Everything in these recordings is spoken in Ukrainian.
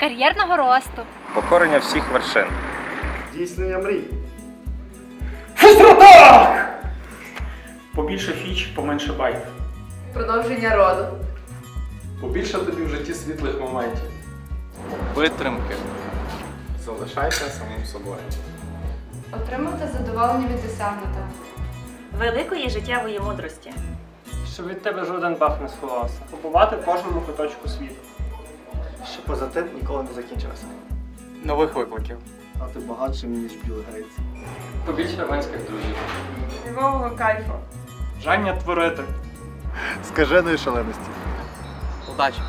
кар'єрного росту, покорення всіх вершин. Здійснення мрій. Побільше фіч, поменше байк. Продовження роду. Побільше тобі в житті світлих моментів. Витримки. Залишайся самим собою. Отримати задоволення від досягнутого. великої життєвої мудрості. Щоб від тебе жоден бах не сховався. Побувати в кожному куточку світу. Що позитив ніколи не закінчився. Нових викликів. Стати багатшим, ніж Білл Гейтс. Побільше романських друзів. Живого кайфу. Бажання творити. Скаженої шаленості. Удачі.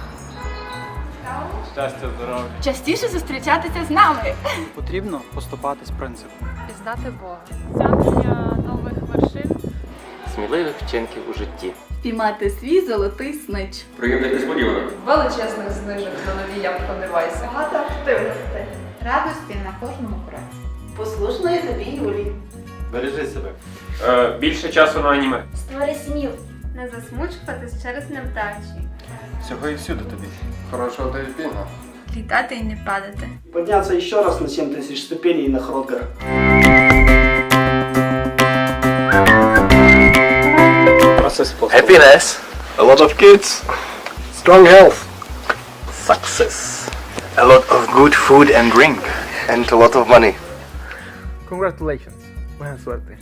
Щастя, здоров'я. Частіше зустрічатися з нами. Потрібно поступатись принципом. Пізнати Бога. вершин. Сміливих вчинків у житті. Піймати свій золотий снич. Приємних несподіванок. Величезних знижок на нові явко девайси. Багато активностей. Радості на кожному кроці. Послушної тобі Юлі. Бережи себе. Е, більше часу на аніме. Створи сім'ю. Не засмучуватись через невдачі. Всього і всюди тобі. Хорошого дельфіна. Літати і не падати. Подняться еще раз на 7 тысяч ступеней на possible. Happiness. A lot of kids. Strong health. Success. A lot of good food and drink. And a lot of money. Congratulations. Buena suerte.